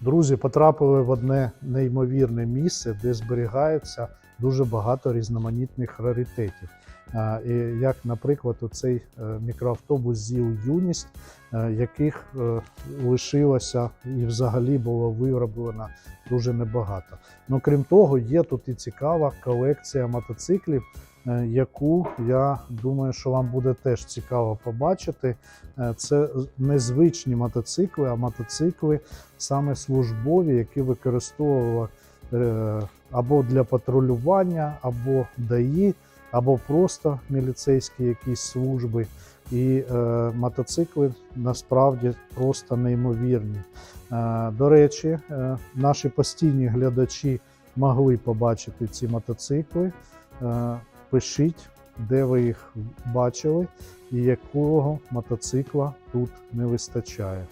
Друзі, потрапили в одне неймовірне місце, де зберігається дуже багато різноманітних раритетів. Як, наприклад, оцей е, мікроавтобус ЗІЛ Юність, е, яких е, лишилося і взагалі було вироблено дуже небагато. Ну крім того, є тут і цікава колекція мотоциклів, яку я думаю, що вам буде теж цікаво побачити. Е, Це незвичні мотоцикли, а мотоцикли саме службові, які використовували е, або для патрулювання, або ДАІ, або просто міліцейські якісь служби. І е, мотоцикли насправді просто неймовірні. Е, до речі, е, наші постійні глядачі могли побачити ці мотоцикли. Е, пишіть, де ви їх бачили і якого мотоцикла тут не вистачає.